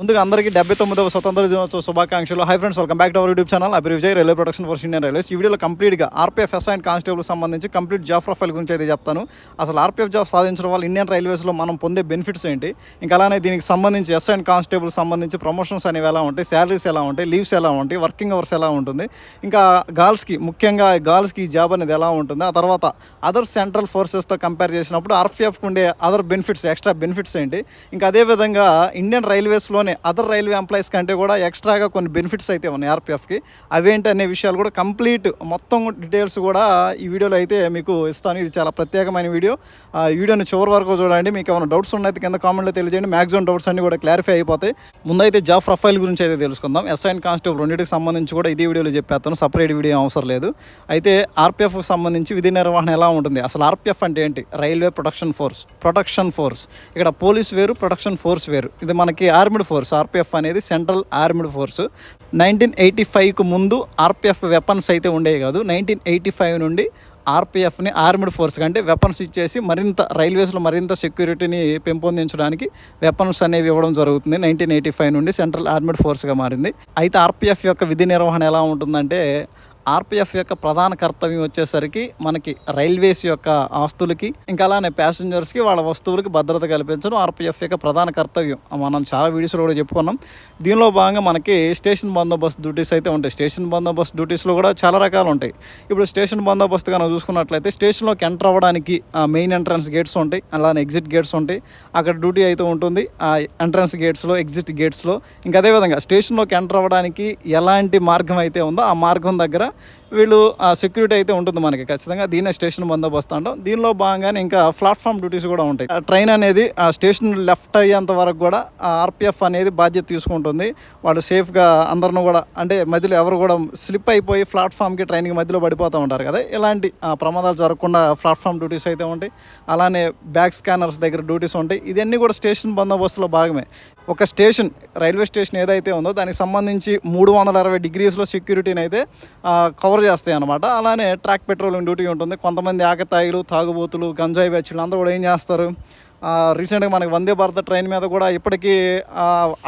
ముందుగా అందరికీ డెబ్బై తొమ్మిదవ స్వతంత్ర దినోత్సవ శుభాకాంక్షలు. Hi friends welcome back to our YouTube channel Abhiru Vijay railway production for Indian railways ఈ వీడియోలో కంప్లీట్గా ఆర్పీఎఫ్ ఎస్ అండ్ కానిస్టేబుల్ సంబంధించి కంప్లీట్ జాబ్ ప్రొఫైల్ గురించి అయితే చెప్తాను. అసలు ఆర్పీఎఫ్ జాబ్ సాధించడం వల్ల ఇండియన్ రైల్వేస్లో మనం పొందే బెనిఫిట్స్ ఏంటి? ఇంకా అలానే దీనికి సంబంధించి ఎస్ అండ్ కానిస్టేబుల్ సంబంధించి ప్రమోషన్స్ అనేవి ఎలా ఉంటాయి? శాలరీస్ ఎలా ఉంటాయి? లీవ్స్ ఎలా ఉంటాయి? వర్కింగ్ అవర్స్ ఎలా ఉంటుంది? ఇంకా గర్ల్స్కి ముఖ్యంగా గర్ల్స్కి ఈ జాబ్ అనేది ఎలా ఉంటుంది? ఆ తర్వాత అదర్ సెంట్రల్ ఫోర్సెస్తో కంపేర్ చేసినప్పుడు ఆర్పీఎఫ్కి ఉండే అదర్ బెనిఫిట్స్ ఎక్స్ట్రా బెనిఫిట్స్ ఏంటి? ఇంకా అదేవిధంగా ఇండియన్ రైల్వేస్లోనే అదర్ రైల్వే ఎంప్లాయీస్ కంటే కూడా ఎక్స్ట్రాగా కొన్ని బెనిఫిట్స్ అయితే ఉన్నాయి ఆర్పిఎఫ్కి అవేంటి అనే విషయాలు కూడా కంప్లీట్ మొత్తం డీటెయిల్స్ కూడా ఈ వీడియోలో అయితే మీకు ఇస్తాను. ఇది చాలా ప్రత్యేకమైన వీడియో. ఆ వీడియోని చివరి వరకు చూడండి. మీకు ఏమైనా డౌట్స్ ఉన్నది కింద కామెంట్లో తెలియజేయండి. మ్యాక్సిమం డౌట్స్ అన్ని కూడా క్లారిఫై అయిపోతాయి. ముందైతే జాబ్ ప్రొఫైల్ గురించి అయితే తెలుసుకుందాం. ఎస్ఐన్ కానిస్టేబుల్ రెండింటికి సంబంధించి కూడా ఇదే వీడియోలో చెప్పేస్తాను. సపరేట్ వీడియో అవసరం లేదు. అయితే ఆర్పీఎఫ్కి సంబంధించి విధి నిర్వహణ ఎలా ఉంటుంది? అసలు ఆర్పిఎఫ్ అంటే ఏంటి? Railway protection force protection force. ఇక్కడ పోలీస్ వేరు ప్రొటెక్షన్ ఫోర్స్ వేరు. ఇది మనకి ఆర్మిడ్ ఫోర్స్ ఆర్పిఎఫ్ అనేది central armed force. Nineteen eighty ఫైవ్కు ముందు ఆర్పిఎఫ్ వెపన్స్ అయితే ఉండేవి కాదు. నైన్టీన్ ఎయిటీ ఫైవ్ నుండి ఆర్పిఎఫ్ని ఆర్మిడ్ ఫోర్స్ అంటే వెపన్స్ ఇచ్చేసి మరింత రైల్వేస్లో మరింత సెక్యూరిటీని పెంపొందించడానికి వెపన్స్ అనేవి ఇవ్వడం జరుగుతుంది. నైన్టీన్ ఎయిటీ ఫైవ్ నుండి సెంట్రల్ ఆర్మిడ్ ఫోర్స్గా మారింది. అయితే ఆర్పిఎఫ్ యొక్క విధి నిర్వహణ ఎలా ఉంటుందంటే ఆర్పిఎఫ్ యొక్క ప్రధాన కర్తవ్యం వచ్చేసరికి మనకి రైల్వేస్ యొక్క ఆస్తులకి ఇంకా అలానే ప్యాసింజర్స్కి వాళ్ళ వస్తువులకి భద్రత కల్పించడం ఆర్పిఎఫ్ యొక్క ప్రధాన కర్తవ్యం. మనం చాలా వీడియోస్లో కూడా చెప్పుకున్నాం. దీనిలో భాగంగా మనకి స్టేషన్ బందోబస్తు డ్యూటీస్ అయితే ఉంటాయి. స్టేషన్ బందోబస్తు డ్యూటీస్లో కూడా చాలా రకాలు ఉంటాయి. ఇప్పుడు స్టేషన్ బందోబస్తు కనుక చూసుకున్నట్లయితే స్టేషన్లోకి ఎంటర్ అవ్వడానికి మెయిన్ ఎంట్రన్స్ గేట్స్ ఉంటాయి. అలానే ఎగ్జిట్ గేట్స్ ఉంటాయి. అక్కడ డ్యూటీ అయితే ఉంటుంది. ఆ ఎంట్రన్స్ గేట్స్లో ఎగ్జిట్ గేట్స్లో. ఇంకా అదేవిధంగా స్టేషన్లోకి ఎంటర్ అవ్వడానికి ఎలాంటి మార్గం అయితే ఉందో ఆ మార్గం దగ్గర వీళ్ళు సెక్యూరిటీ అయితే ఉంటుంది మనకి ఖచ్చితంగా. దీనే స్టేషన్ బందోబస్తు అంటాం దీనిలో భాగంగానే ఇంకా ప్లాట్ఫామ్ డ్యూటీస్ కూడా ఉంటాయి. ఆ ట్రైన్ అనేది ఆ స్టేషన్ లెఫ్ట్ అయ్యేంత వరకు కూడా ఆర్పిఎఫ్ అనేది బాధ్యత తీసుకుంటుంది. వాళ్ళు సేఫ్గా అందరిని కూడా అంటే మధ్యలో ఎవరు కూడా స్లిప్ అయిపోయి ప్లాట్ఫామ్కి ట్రైన్కి మధ్యలో పడిపోతూ ఉంటారు కదా. ఇలాంటి ప్రమాదాలు జరగకుండా ప్లాట్ఫామ్ డ్యూటీస్ అయితే ఉంటాయి. అలానే బ్యాక్ స్కానర్స్ దగ్గర డ్యూటీస్ ఉంటాయి. ఇవన్నీ కూడా స్టేషన్ బందోబస్తులో భాగమే. ఒక స్టేషన్ రైల్వే స్టేషన్ ఏదైతే ఉందో దానికి సంబంధించి మూడు వందల అరవై డిగ్రీస్లో సెక్యూరిటీని అయితే కవర్ చేస్తాయి అనమాట అలానే ట్రాక్ పెట్రోలింగ్ డ్యూటీ ఉంటుంది. కొంతమంది ఆకతాయిలు తాగుబోతులు గంజాయి బ్యాచ్లు అందరూ కూడా ఏం చేస్తారు? రీసెంట్గా మనకి వందే భారత ట్రైన్ మీద కూడా ఇప్పటికీ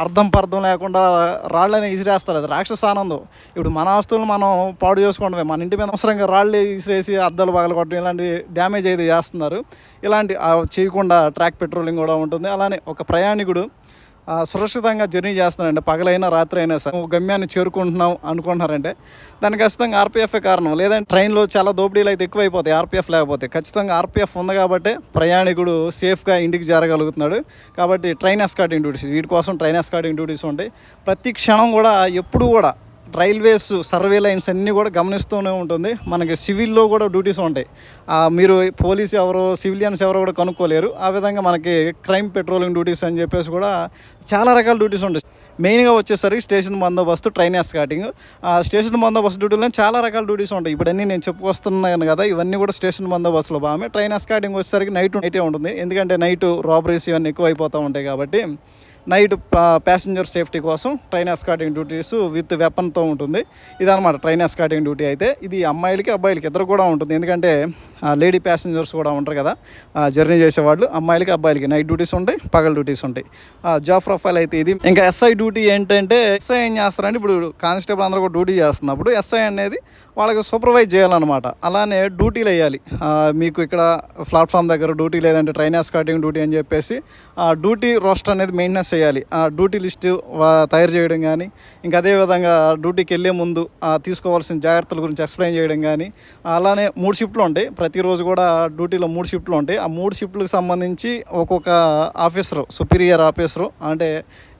అర్థం పర్థం లేకుండా రాళ్ళని ఇసిరేస్తారు. అది రాక్షస ఆనందం. ఇప్పుడు మన ఆస్తులు మనం పాడు చేసుకోవడమే. మన ఇంటి మీద అవసరంగా రాళ్ళు ఇసిరేసి అద్దాలు పగల కొట్టడం ఇలాంటి డ్యామేజ్ అయితే చేస్తున్నారు. ఇలాంటి చేయకుండా ట్రాక్ పెట్రోలింగ్ కూడా ఉంటుంది. అలానే ఒక ప్రయాణికుడు సురక్షితంగా జర్నీ చేస్తున్నారంటే పగలైనా రాత్రి అయినా సరే. గమ్యాన్ని చేరుకుంటున్నాం అనుకుంటున్నారంటే దానికి ఖచ్చితంగా ఆర్పీఎఫ్ కారణం? లేదంటే ట్రైన్లో చాలా దోపిడీలు అయితే ఎక్కువైపోతాయి ఆర్పీఎఫ్ లేకపోతే. ఖచ్చితంగా ఆర్పీఎఫ్ ఉంది కాబట్టి ప్రయాణికుడు సేఫ్గా ఇంటికి చేరగలుగుతున్నాడు. కాబట్టి ట్రైన్ ఎస్కాటింగ్ డ్యూటీస్ వీటి కోసం ట్రైన్ ఎస్కాటింగ్ డ్యూటీస్ ఉంటాయి ప్రతి క్షణం కూడా ఎప్పుడు కూడా రైల్వేస్ సర్వే లైన్స్ అన్నీ కూడా గమనిస్తూనే ఉంటుంది. మనకి సివిల్లో కూడా డ్యూటీస్ ఉంటాయి. మీరు పోలీస్ ఎవరో సివిలియన్స్ ఎవరో కూడా కనుక్కోలేరు. ఆ విధంగా మనకి క్రైమ్ పెట్రోలింగ్ డ్యూటీస్ అని చెప్పేసి కూడా చాలా రకాల డ్యూటీస్ ఉంటాయి. మెయిన్గా వచ్చేసరికి స్టేషన్ బందోబస్తు ట్రైన్ ఎస్కాటింగ్. ఆ స్టేషన్ బందోబస్తు డ్యూటీలో చాలా రకాల డ్యూటీస్ ఉంటాయి. ఇప్పుడు అన్నీ నేను చెప్పుకొస్తున్నాను కదా ఇవన్నీ కూడా స్టేషన్ బందోబస్తులో బాగా ట్రైన్ ఎస్కాటింగ్ వచ్చేసరికి నైట్ నైటే ఉంటుంది. ఎందుకంటే నైట్ రాబరీస్ ఇవన్నీ ఎక్కువ అయిపోతూ ఉంటాయి కాబట్టి నైట్ ప్యాసింజర్ సేఫ్టీ కోసం ట్రైన్ ఎస్కాటింగ్ డ్యూటీస్ విత్ వెపన్తో ఉంటుంది. ఇదనమాట ట్రైన్ ఎస్కాటింగ్ డ్యూటీ అయితే. ఇది అమ్మాయిలకి అబ్బాయిలకి ఇద్దరు కూడా ఉంటుంది. ఎందుకంటే లేడీ ప్యాసింజర్స్ కూడా ఉంటారు కదా. జర్నీ చేసేవాళ్ళు అమ్మాయిలకి అబ్బాయిలకి. నైట్ డ్యూటీస్ ఉంటాయి పగల డ్యూటీస్ ఉంటాయి. జాబ్ ప్రొఫైల్ అయితే ఇది. ఇంకా ఎస్ఐ డ్యూటీ ఏంటంటే ఎస్ఐ ఏం చేస్తారంటే ఇప్పుడు కానిస్టేబుల్ అందరూ కూడా డ్యూటీ చేస్తున్నప్పుడు ఎస్ఐ అనేది వాళ్ళకి సూపర్వైజ్ చేయాలన్నమాట. అలానే డ్యూటీలు వేయాలి. మీకు ఇక్కడ ప్లాట్ఫామ్ దగ్గర డ్యూటీ లేదంటే ట్రైన్ ఎస్కాటింగ్ డ్యూటీ అని చెప్పేసి ఆ డ్యూటీ రోస్టర్ అనేది మెయింటెనెన్స్ చేయాలి. ఆ డ్యూటీ లిస్టు తయారు చేయడం కానీ ఇంకా అదేవిధంగా డ్యూటీకి వెళ్ళే ముందు తీసుకోవాల్సిన జాగ్రత్తల గురించి ఎక్స్ప్లెయిన్ చేయడం కానీ అలానే మూడు షిఫ్ట్లు ఉంటాయి. ప్రతిరోజు కూడా డ్యూటీలో మూడు షిఫ్ట్లు ఉంటాయి. ఆ మూడు షిఫ్ట్లకు సంబంధించి ఒక్కొక్క ఆఫీసరు సుపీరియర్ ఆఫీసరు అంటే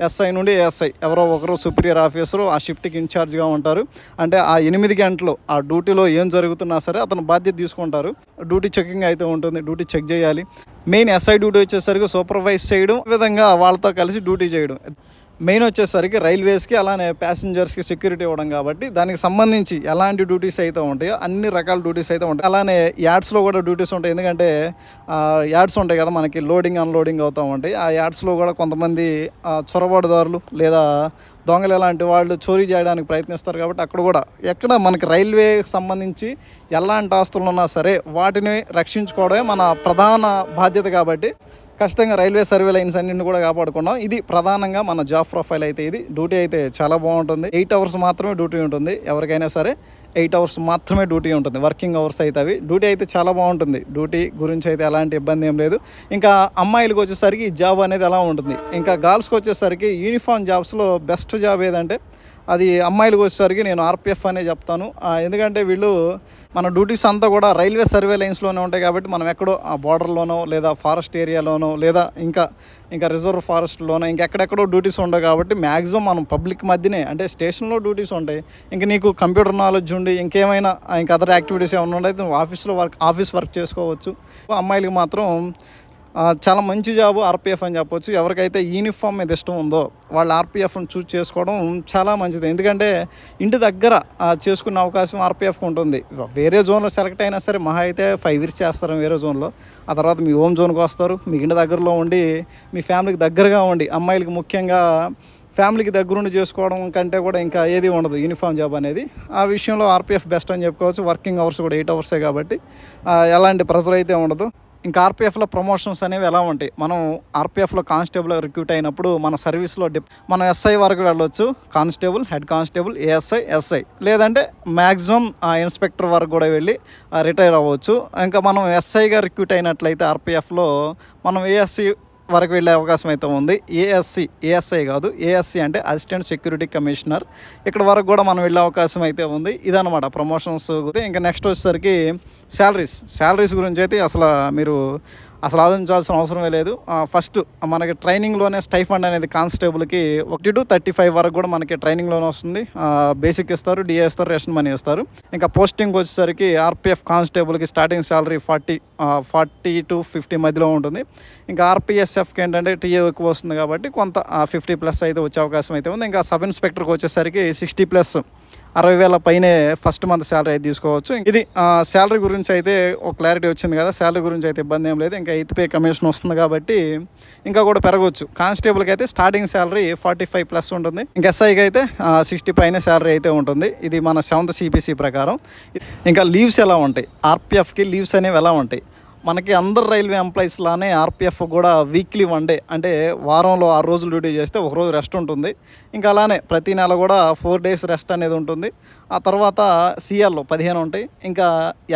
ఎస్ఐ నుండి ఏఎస్ఐ ఎవరో ఒకరు సుపీరియర్ ఆఫీసరు ఆ షిఫ్ట్కి ఇన్ఛార్జ్గా ఉంటారు. అంటే ఆ ఎనిమిది గంటలు ఆ డ్యూటీలో ఏం జరుగుతున్నా సరే అతను బాధ్యత తీసుకుంటారు. డ్యూటీ చెకింగ్ అయితే ఉంటుంది డ్యూటీ చెక్ చేయాలి. మెయిన్ ఎస్ఐ డ్యూటీ వచ్చేసరికి సూపర్వైజ్ చేయడం విధంగా వాళ్ళతో కలిసి డ్యూటీ చేయడం. మెయిన్ వచ్చేసరికి రైల్వేస్కి అలానే ప్యాసింజర్స్కి సెక్యూరిటీ ఇవ్వడం కాబట్టి దానికి సంబంధించి ఎలాంటి డ్యూటీస్ అయితే ఉంటాయో అన్ని రకాల డ్యూటీస్ అయితే ఉంటాయి. అలానే యాడ్స్లో కూడా డ్యూటీస్ ఉంటాయి. ఎందుకంటే యాడ్స్ ఉంటాయి కదా మనకి లోడింగ్ అన్లోడింగ్ అవుతూ ఉంటాయి. ఆ యాడ్స్లో కూడా కొంతమంది చొరబాటుదారులు లేదా దొంగలు ఎలాంటి వాళ్ళు చోరీ చేయడానికి ప్రయత్నిస్తారు కాబట్టి అక్కడ కూడా ఎక్కడ మనకి రైల్వే సంబంధించి ఎలాంటి ఆస్తులు ఉన్నా సరే వాటిని రక్షించుకోవడమే మన ప్రధాన బాధ్యత కాబట్టి ఖచ్చితంగా రైల్వే సర్వే లైన్స్ అన్నింటిని కూడా కాపాడుకున్నాం. ఇది ప్రధానంగా మన జాబ్ ప్రొఫైల్ అయితే ఇది. డ్యూటీ అయితే చాలా బాగుంటుంది. ఎయిట్ అవర్స్ మాత్రమే డ్యూటీ ఉంటుంది. ఎవరికైనా సరే ఎయిట్ అవర్స్ మాత్రమే డ్యూటీ ఉంటుంది. వర్కింగ్ అవర్స్ అయితే అవి. డ్యూటీ అయితే చాలా బాగుంటుంది. డ్యూటీ గురించి అయితే ఎలాంటి ఇబ్బంది ఏం లేదు. ఇంకా అమ్మాయిలకు వచ్చేసరికి జాబ్ అనేది ఎలా ఉంటుంది. ఇంకా గర్ల్స్కి వచ్చేసరికి యూనిఫామ్ జాబ్స్లో బెస్ట్ జాబ్ ఏదంటే అది అమ్మాయిలకు వచ్చేసరికి నేను ఆర్పిఎఫ్ అనే చెప్తాను. ఎందుకంటే వీళ్ళు మన డ్యూటీస్ అంతా కూడా రైల్వే సర్వే లైన్స్లోనే ఉంటాయి కాబట్టి మనం ఎక్కడో ఆ బార్డర్లోనో లేదా ఫారెస్ట్ ఏరియాలోనో లేదా ఇంకా ఇంకా రిజర్వ్ ఫారెస్ట్లోనో ఇంకెక్కడెక్కడో డ్యూటీస్ ఉండవు కాబట్టి మ్యాక్సిమం మనం పబ్లిక్ మధ్యనే అంటే స్టేషన్లో డ్యూటీస్ ఉంటాయి. ఇంకా నీకు కంప్యూటర్ నాలెడ్జ్ ఉండి ఇంకేమైనా ఇంకా అదర్ యాక్టివిటీస్ ఏమైనా ఉంటాయి నువ్వు ఆఫీస్లో వర్క్ ఆఫీస్ వర్క్ చేసుకోవచ్చు. అమ్మాయిలకి మాత్రం చాలా మంచి జాబు ఆర్పిఎఫ్ అని చెప్పొచ్చు. ఎవరికైతే యూనిఫామ్ మీద ఇష్టం ఉందో వాళ్ళు ఆర్పిఎఫ్ని చూస్ చేసుకోవడం చాలా మంచిది. ఎందుకంటే ఇంటి దగ్గర చేసుకునే అవకాశం ఆర్పిఎఫ్కి ఉంటుంది. వేరే జోన్లో సెలెక్ట్ అయినా సరే మహా అయితే ఫైవ్ ఇయర్స్ చేస్తారు వేరే జోన్లో. ఆ తర్వాత మీ హోమ్ జోన్కి వస్తారు. మీ ఇంటి దగ్గరలో ఉండి మీ ఫ్యామిలీకి దగ్గరగా ఉండి అమ్మాయిలకి ముఖ్యంగా ఫ్యామిలీకి దగ్గరుండి చేసుకోవడం కంటే కూడా ఇంకా ఏది ఉండదు యూనిఫామ్ జాబ్ అనేది. ఆ విషయంలో ఆర్పిఎఫ్ బెస్ట్ అని చెప్పుకోవచ్చు. వర్కింగ్ అవర్స్ కూడా ఎయిట్ అవర్సే కాబట్టి ఎలాంటి ప్రెషర్ అయితే ఉండదు. ఇంకా ఆర్పిఎఫ్లో ప్రమోషన్స్ అనేవి ఎలా ఉంటాయి? మనం ఆర్పిఎఫ్లో కానిస్టేబుల్ రిక్రూట్ అయినప్పుడు మన సర్వీస్లో డిప్ మనం ఎస్ఐ వరకు వెళ్ళొచ్చు. Constable head constable ASI SI లేదంటే మ్యాక్సిమం ఇన్స్పెక్టర్ వరకు కూడా వెళ్ళి రిటైర్ అవ్వచ్చు. ఇంకా మనం ఎస్ఐగా రిక్రూట్ అయినట్లయితే ఆర్పిఎఫ్లో మనం ఏఎస్సి వరకు వెళ్ళే అవకాశం అయితే ఉంది. ఏఎస్సి ఏఎస్ఐ కాదు. ఏఎస్సి అంటే అసిస్టెంట్ సెక్యూరిటీ కమిషనర్ ఇక్కడ వరకు కూడా మనం వెళ్ళే అవకాశం అయితే ఉంది. ఇదనమాట ప్రమోషన్స్ ఇంకా నెక్స్ట్ వచ్చేసరికి శాలరీస్ శాలరీస్ గురించి అయితే అసలు మీరు అసలు ఆలోచించాల్సిన అవసరమే లేదు. ఫస్ట్ మనకి ట్రైనింగ్లోనే స్టైఫండ్ అనేది కానిస్టేబుల్కి ఒకటి టు థర్టీ ఫైవ్ వరకు కూడా మనకి ట్రైనింగ్లోనే వస్తుంది. బేసిక్ ఇస్తారు డిఏ ఇస్తారు రేషన్ మనీ ఇస్తారు. ఇంకా పోస్టింగ్ వచ్చేసరికి RPF కానిస్టేబుల్కి starting salary forty forty to fifty మధ్యలో ఉంటుంది. ఇంకా ఆర్పిఎస్ఎఫ్కి ఏంటంటే టీఏ ఎక్కువ వస్తుంది కాబట్టి కొంత ఫిఫ్టీ ప్లస్ అయితే వచ్చే అవకాశం అయితే ఉంది. ఇంకా సబ్ ఇన్స్పెక్టర్కి వచ్చేసరికి సిక్స్టీ ప్లస్ అరవై వేల పైనే ఫస్ట్ మంత్ శాలరీ అయితే తీసుకోవచ్చు. ఇది శాలరీ గురించి అయితే ఒక క్లారిటీ వచ్చింది కదా శాలరీ గురించి అయితే ఇబ్బంది ఏం లేదు. ఇంకా ఎయిత్ పే కమిషన్ వస్తుంది కాబట్టి ఇంకా కూడా పెరగవచ్చు కానిస్టేబుల్కి అయితే starting salary forty five plus ఉంటుంది. ఇంకా ఎస్ఐకి అయితే సిక్స్టీ పైన శాలరీ అయితే ఉంటుంది. ఇది మన సెవెంత్ సిపిసి ప్రకారం. ఇంకా లీవ్స్ ఎలా ఉంటాయి? ఆర్పిఎఫ్కి లీవ్స్ అనేవి ఎలా ఉంటాయి? మనకి అందరు రైల్వే ఎంప్లాయీస్ లానే ఆర్పిఎఫ్ కూడా వీక్లీ వన్ డే అంటే వారంలో ఆరు రోజులు డ్యూటీ చేస్తే ఒకరోజు రెస్ట్ ఉంటుంది. ఇంకా అలానే ప్రతి నెల కూడా ఫోర్ డేస్ రెస్ట్ అనేది ఉంటుంది. ఆ తర్వాత సిఎల్ పదిహేను ఉంటాయి. ఇంకా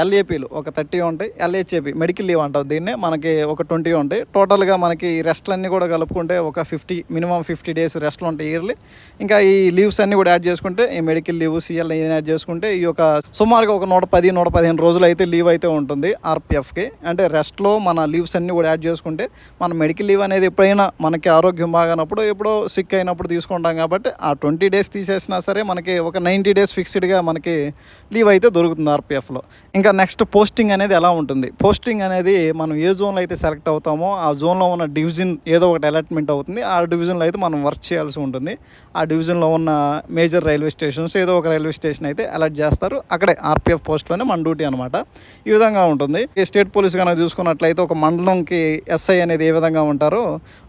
ఎల్ఏపీలు ఒక థర్టీ ఉంటాయి. ఎల్హెచ్ఏపీ మెడికల్ లీవ్ అంటారు దీన్నే. మనకి ఒక ట్వంటీ ఉంటాయి. టోటల్గా మనకి రెస్ట్లన్నీ కూడా కలుపుకుంటే ఒక ఫిఫ్టీ మినిమం ఫిఫ్టీ డేస్ రెస్ట్లు ఉంటాయి ఇయర్లీ. ఇంకా ఈ లీవ్స్ అన్నీ కూడా యాడ్ చేసుకుంటే ఈ మెడికల్ లీవ్ సిఎల్ యాడ్ చేసుకుంటే ఈ యొక్క సుమారుగా ఒక నూట పది నూట పదిహేను రోజులు అయితే లీవ్ అయితే ఉంటుంది ఆర్పిఎఫ్కి. అంటే రెస్ట్లో మన లీవ్స్ అన్నీ కూడా యాడ్ చేసుకుంటే మన మెడికల్ లీవ్ అనేది ఎప్పుడైనా మనకి ఆరోగ్యం బాగానప్పుడు ఎప్పుడో సిక్ అయినప్పుడు తీసుకుంటాం కాబట్టి ఆ ట్వంటీ డేస్ తీసేసినా సరే మనకి ఒక నైంటీ డేస్ ఫిక్స్ ఫిక్స్డ్గా మనకి లీవ్ అయితే దొరుకుతుంది ఆర్పిఎఫ్లో. ఇంకా నెక్స్ట్ పోస్టింగ్ అనేది ఎలా ఉంటుంది? పోస్టింగ్ అనేది మనం ఏ జోన్లో అయితే సెలెక్ట్ అవుతామో ఆ జోన్లో ఉన్న డివిజన్ ఏదో ఒకటి అలాట్మెంట్ అవుతుంది. ఆ డివిజన్లో అయితే మనం వర్క్ చేయాల్సి ఉంటుంది. ఆ డివిజన్లో ఉన్న మేజర్ రైల్వే స్టేషన్స్ ఏదో ఒక రైల్వే స్టేషన్ అయితే అలర్ట్ చేస్తారు. అక్కడే ఆర్పిఎఫ్ పోస్ట్లోనే మన డ్యూటీ అనమాట ఈ విధంగా ఉంటుంది. ఈ స్టేట్ పోలీస్ కనుక చూసుకున్నట్లయితే ఒక మండలంకి ఎస్ఐ అనేది ఏ విధంగా ఉంటారో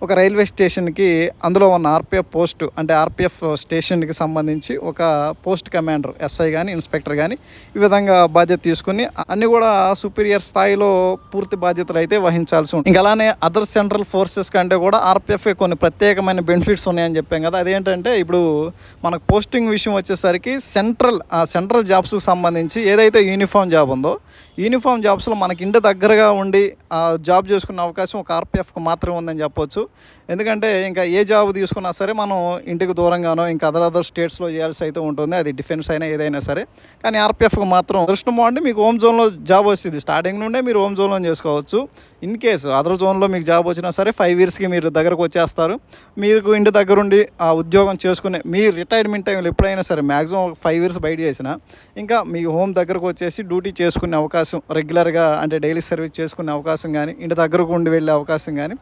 ఒక రైల్వే స్టేషన్కి అందులో ఉన్న ఆర్పిఎఫ్ పోస్ట్ అంటే ఆర్పిఎఫ్ స్టేషన్కి సంబంధించి ఒక పోస్ట్ కమాండర్ ఎస్ఐ కానీ ఇన్స్పెక్టర్ కానీ ఈ విధంగా బాధ్యత తీసుకుని అన్ని కూడా సుపీరియర్ స్థాయిలో పూర్తి బాధ్యతలు అయితే వహించాల్సి ఉంటుంది. ఇంకా అలానే అదర్ సెంట్రల్ ఫోర్సెస్ కంటే కూడా ఆర్పిఎఫ్ కొన్ని ప్రత్యేకమైన బెనిఫిట్స్ ఉన్నాయని చెప్పాం కదా. అదేంటంటే ఇప్పుడు మనకు పోస్టింగ్ విషయం వచ్చేసరికి సెంట్రల్ సెంట్రల్ జాబ్స్కి సంబంధించి ఏదైతే యూనిఫామ్ జాబ్ ఉందో యూనిఫామ్ జాబ్స్లో మనకి ఇంటి దగ్గరగా ఉండి ఆ జాబ్ చేసుకునే అవకాశం ఒక ఆర్పిఎఫ్కి మాత్రమే ఉందని చెప్పొచ్చు. ఎందుకంటే ఇంకా ఏ జాబ్ తీసుకున్నా సరే మనం ఇంటికి దూరంగానో ఇంకా అదర్ అదర్ స్టేట్స్లో చేయాల్సి అయితే ఉంటుంది. అది డిఫెన్స్ అయినా ఏదైనా సరే. కానీ ఆర్పిఎఫ్కి మాత్రం దృష్టం బాగుండి మీకు హోమ్ జోన్లో జాబ్ వస్తుంది. స్టార్టింగ్ నుండే మీరు హోమ్ జోన్లో చేసుకోవచ్చు. ఇన్ కేసు అదర్ జోన్లో మీకు జాబ్ వచ్చినా సరే ఫైవ్ ఇయర్స్కి మీరు దగ్గరకు వచ్చేస్తారు. మీకు ఇంటి దగ్గరుండి ఆ ఉద్యోగం చేసుకునే మీ రిటైర్మెంట్ టైంలో ఎప్పుడైనా సరే మ్యాక్సిమం ఫైవ్ ఇయర్స్ బయట చేసిన ఇంకా మీ హోమ్ దగ్గరకు వచ్చేసి డ్యూటీ చేసుకునే అవకాశం రెగ్యులర్గా అంటే డైలీ సర్వీస్ చేసుకునే అవకాశం కానీ ఇంటి దగ్గరకు ఉండి వెళ్ళే అవకాశం కానీ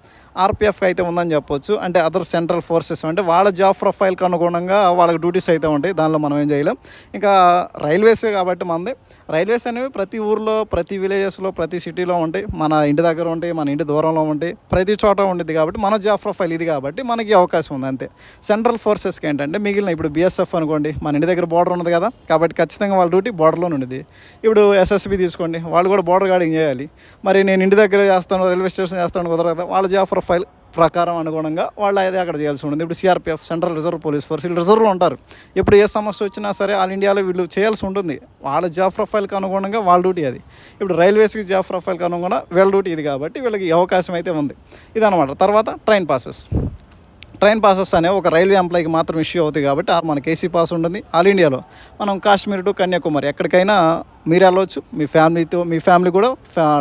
ఆర్పిఎఫ్కి అయితే ఉందని చెప్పొచ్చు. అంటే అదర్ సెంట్రల్ ఫోర్సెస్ అంటే వాళ్ళ జాబ్ ప్రొఫైల్కి అనుగుణంగా వాళ్ళకి డ్యూటీస్ అయితే ఉంటాయి. దానిలో మనం ఏం చేయలేం. ఇంకా రైల్వేసే కాబట్టి మనది రైల్వేస్ అనేవి ప్రతి ఊర్లో ప్రతి విలేజెస్లో ప్రతి సిటీలో ఉంటాయి. మన ఇంటి దగ్గర ఉంటాయి మన ఇంటి దూరంలో ఉంటాయి. ప్రతి చోట ఉంటుంది కాబట్టి మన జాబ్ ప్రొఫైల్ ఇది కాబట్టి మనకి అవకాశం ఉంది అంతే. సెంట్రల్ ఫోర్సెస్కి ఏంటంటే మిగిలిన ఇప్పుడు బీఎస్ఎఫ్ అనుకోండి మన ఇంటి దగ్గర బార్డర్ ఉన్నది కదా కాబట్టి ఖచ్చితంగా వాళ్ళ డ్యూటీ బార్డర్లో ఉండేది ఇప్పుడు ఎస్ఎస్బి తీసుకోండి వాళ్ళు కూడా బార్డర్ గార్డింగ్ చేయాలి. మరి నేను ఇంటి దగ్గర చేస్తాను రైల్వే స్టేషన్ చేస్తాను కుదరదు వాళ్ళ జాబ్ ప్రొఫైల్ ప్రకారం అనుగుణంగా వాళ్ళు అయితే అక్కడ చేయాల్సి ఉంటుంది. ఇప్పుడు CRPF central reserve police force వీళ్ళు రిజర్వ్లో ఉంటారు. ఇప్పుడు ఏ సమస్య వచ్చినా సరే ఆల్ ఇండియాలో వీళ్ళు చేయాల్సి ఉంటుంది. వాళ్ళ జాబ్ ప్రొఫైల్కి అనుగుణంగా వాళ్ళ డ్యూటీ అది. ఇప్పుడు రైల్వేస్కి జాబ్ ప్రొఫైల్కి అనుగుణంగా వీళ్ళ డ్యూటీ ఇది కాబట్టి వీళ్ళకి అవకాశం అయితే ఉంది. ఇదనమాట తర్వాత ట్రైన్ పాసెస్ ట్రైన్ పాసెస్ అనే ఒక రైల్వే ఎంప్లాయీకి మాత్రం ఇష్యూ అవుతాయి కాబట్టి మనకి ఏసీ పాస్ ఉంటుంది. ఆల్ ఇండియాలో. మనం కాశ్మీర్ టు కన్యాకుమారి ఎక్కడికైనా మీరు వెళ్ళవచ్చు. మీ ఫ్యామిలీతో మీ ఫ్యామిలీ కూడా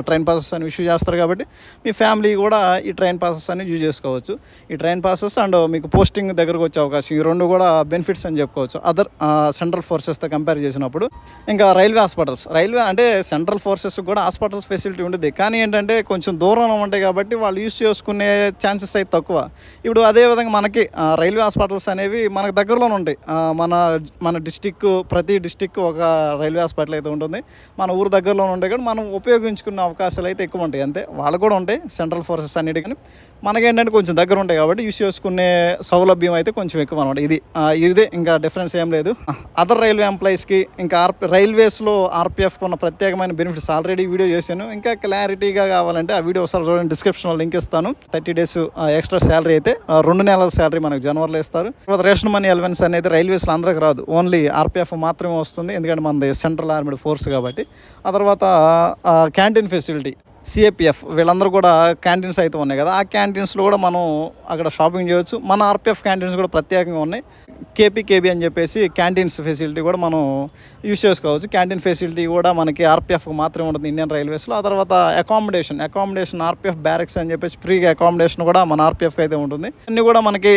ట్రైన్ పాసెస్ అని ఇష్యూ చేస్తారు కాబట్టి మీ ఫ్యామిలీ కూడా ఈ ట్రైన్ పాసెస్ అని యూజ్ చేసుకోవచ్చు. ఈ ట్రైన్ పాసెస్ అండ్ మీకు పోస్టింగ్ దగ్గరకు వచ్చే అవకాశం ఈ రెండు కూడా బెనిఫిట్స్ అని చెప్పుకోవచ్చు. అదర్ సెంట్రల్ ఫోర్సెస్తో కంపేర్ చేసినప్పుడు. ఇంకా రైల్వే హాస్పిటల్స్ రైల్వే అంటే సెంట్రల్ ఫోర్సెస్ కూడా హాస్పిటల్స్ ఫెసిలిటీ ఉంటుంది కానీ ఏంటంటే కొంచెం దూరంలో ఉంటాయి కాబట్టి వాళ్ళు యూజ్ చేసుకునే ఛాన్సెస్ అయితే తక్కువ. ఇప్పుడు అదేవిధంగా మనకి రైల్వే హాస్పిటల్స్ అనేవి మనకు దగ్గరలోనే ఉంటాయి. మన మన డిస్టిక్ ప్రతి డిస్టిక్ ఒక రైల్వే హాస్పిటల్ అయితే ఉంటుంది. మన ఊరు దగ్గరలో ఉంటాయి కానీ మనం ఉపయోగించుకునే అవకాశాలు అయితే ఎక్కువ ఉంటాయి. అంతే. వాళ్ళు కూడా ఉంటాయి. సెంట్రల్ ఫోర్సెస్ అన్నిటి కానీ. మనకేంటంటే కొంచెం దగ్గర ఉంటాయి కాబట్టి యూస్ చేసుకునే సౌలభ్యం అయితే కొంచెం ఎక్కువ అనమాట ఇది ఇదే ఇంకా డిఫరెన్స్ ఏం లేదు. అదర్ రైల్వే ఎంప్లాయీస్కి ఇంకా ఆర్ రైల్వేస్లో ఆర్పిఎఫ్ ఉన్న ప్రత్యేకమైన బెనిఫిట్స్ ఆల్రెడీ వీడియో చేశాను. ఇంకా క్లారిటీగా కావాలంటే ఆ వీడియో ఒకసారి చూడండి. డిస్క్రిప్షన్లో లింక్ ఇస్తాను. థర్టీ డేస్ ఎక్స్ట్రా శాలరీ అయితే రెండు నెలల శాలరీ మనకు జనవరిలో ఇస్తారు. తర్వాత రేషన్ మనీ ఎలవెన్స్ అనేది రైల్వేస్లో అందరికి రాదు. ఓన్లీ ఆర్పిఎఫ్ మాత్రమే వస్తుంది. ఎందుకంటే మనది సెంట్రల్ ఆర్మీడ్ ఫోర్స్ కాబట్టి. ఆ తర్వాత క్యాంటీన్ ఫెసిలిటీ సిఏపిఎఫ్ వీళ్ళందరూ కూడా క్యాంటీన్స్ అయితే ఉన్నాయి కదా. ఆ క్యాంటీన్స్లో కూడా మనం అక్కడ షాపింగ్ చేయొచ్చు. మన ఆర్పిఎఫ్ క్యాంటీన్స్ కూడా ప్రత్యేకంగా ఉన్నాయి. కేపీకేబీ అని చెప్పేసి క్యాంటీన్స్ ఫెసిలిటీ కూడా మనం యూస్ చేసుకోవచ్చు. క్యాంటీన్ ఫెసిలిటీ కూడా మనకి ఆర్పిఎఫ్ మాత్రమే ఉంటుంది ఇండియన్ రైల్వేస్లో. ఆ తర్వాత అకామిడేషన్ అకామిడేషన్ ఆర్పిఎఫ్ బ్యారెక్స్ అని చెప్పేసి ఫ్రీగా అకామిడేషన్ కూడా మన ఆర్పిఎఫ్కి అయితే ఉంటుంది. అన్ని కూడా మనకి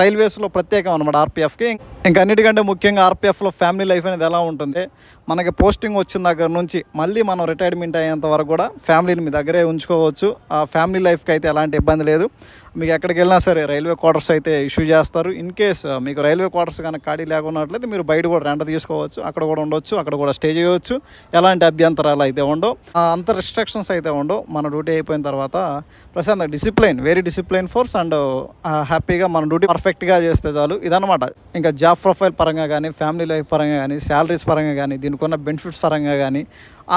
రైల్వేస్లో ప్రత్యేకం అనమాట ఆర్పిఎఫ్కి. ఇంకా అన్నిటికంటే ముఖ్యంగా ఆర్పిఎఫ్లో ఫ్యామిలీ లైఫ్ అనేది ఎలా ఉంటుంది? మనకి పోస్టింగ్ వచ్చిన దగ్గర నుంచి మళ్ళీ మనం రిటైర్మెంట్ అయ్యేంత వరకు కూడా ఫ్యామిలీని మీ దగ్గరే ఉంచుకోవచ్చు. ఆ ఫ్యామిలీ లైఫ్కి అయితే ఎలాంటి ఇబ్బంది లేదు. మీకు ఎక్కడికి వెళ్ళినా సరే రైల్వే క్వార్టర్స్ అయితే ఇష్యూ చేస్తారు. ఇన్ కేస్ మీకు రైల్వే క్వార్టర్స్ కనుక ఖాళీ లేకున్నట్లయితే మీరు బయట కూడా రెండ తీసుకోవచ్చు అక్కడ కూడా ఉండొచ్చు అక్కడ కూడా స్టే చేయవచ్చు ఎలాంటి అభ్యంతరాలు అయితే ఉండవు. అంత రిస్ట్రిక్షన్స్ అయితే ఉండవు. మన డ్యూటీ అయిపోయిన తర్వాత Prashanth discipline very discipline force and హ్యాపీగా మన డ్యూటీ పర్ఫెక్ట్గా చేస్తే చాలు. ఇదనమాట ఇంకా జాబ్ ప్రొఫైల్ పరంగా కానీ ఫ్యామిలీ లైఫ్ పరంగా కానీ శాలరీస్ పరంగా కానీ దీనికి ఉన్న బెనిఫిట్స్ పరంగా కానీ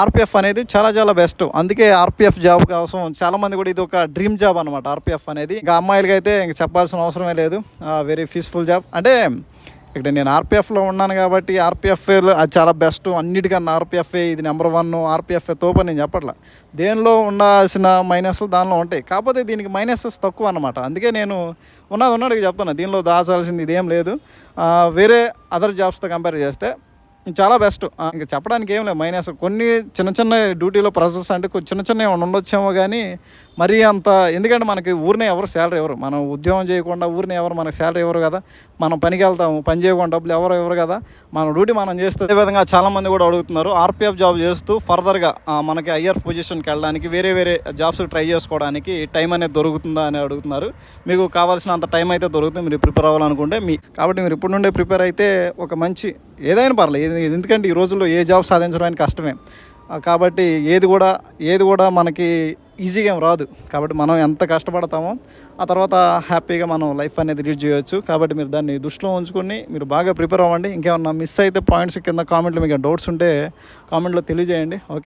ఆర్పిఎఫ్ అనేది చాలా చాలా బెస్ట్ అందుకే ఆర్పిఎఫ్ జాబ్ కోసం చాలా మంది కూడా ఇది ఒక డ్రీమ్ జాబ్ అనమాట ఆర్పిఎఫ్ అనేది. ఇంకా అమ్మాయిలకి అయితే ఇంక చెప్పాల్సిన అవసరమే లేదు. వెరీ పీస్ఫుల్ జాబ్ అంటే ఇక్కడ నేను ఆర్పిఎఫ్లో ఉన్నాను కాబట్టి ఆర్పిఎఫ్ఏలో అది చాలా బెస్ట్ అన్నిటికన్నా ఆర్పిఎఫ్ఏ ఇది నెంబర్ వన్ ఆర్పిఎఫ్ఏ తోప నేను చెప్పట్లా. దేనిలో ఉండాల్సిన మైనస్లు దానిలో ఉంటాయి. కాకపోతే దీనికి మైనసెస్ తక్కువ అనమాట అందుకే నేను ఉన్నది ఉన్నట్టుగా చెప్తాను దీనిలో దాచాల్సింది ఇదేం లేదు. వేరే అదర్ జాబ్స్తో కంపేర్ చేస్తే చాలా బెస్ట్ ఇంకా చెప్పడానికి ఏం లేదు. మైనస్ కొన్ని చిన్న చిన్న డ్యూటీలో ప్రాసెస్ అంటే చిన్న చిన్న ఏమైనా ఉండొచ్చేమో కానీ మరీ అంత ఎందుకంటే మనకి ఊరినే ఎవరు శాలరీ ఎవరు. మనం ఉద్యోగం చేయకుండా ఊరినే ఎవరు మనకు శాలరీ ఎవరు కదా. మనం పనికి వెళ్తాము పని చేయకుండా డబ్బులు ఎవరు ఎవరు కదా. మన డ్యూటీ మనం చేస్తే అదేవిధంగా చాలామంది కూడా అడుగుతున్నారు. ఆర్పిఎఫ్ జాబ్ చేస్తూ ఫర్దర్గా మనకి ఐఆర్ పొజిషన్కి వెళ్ళడానికి వేరే వేరే జాబ్స్ ట్రై చేసుకోవడానికి టైం అనేది దొరుకుతుందా అని అడుగుతున్నారు. మీకు కావాల్సినంత టైం అయితే దొరుకుతుంది. మీరు ప్రిపేర్ అవ్వాలనుకుంటే మీ కాబట్టి మీరు ఇప్పుడు నుండే ప్రిపేర్ అయితే ఒక మంచి ఏదైనా పర్లేదు. ఎందుకంటే ఈ రోజుల్లో ఏ జాబ్ సాధించడానికి కష్టమే. కాబట్టి ఏది కూడా ఏది కూడా మనకి ఈజీగా ఏం రాదు. కాబట్టి మనం ఎంత కష్టపడతామో ఆ తర్వాత హ్యాపీగా మనం లైఫ్ అనేది లీడ్ చేయొచ్చు. కాబట్టి మీరు దాన్ని దృష్టిలో ఉంచుకొని మీరు బాగా ప్రిపేర్ అవ్వండి. ఇంకేమన్నా మిస్ అయితే పాయింట్స్ కింద కామెంట్లో మీకు డౌట్స్ ఉంటే కామెంట్లో తెలియజేయండి. ఓకే.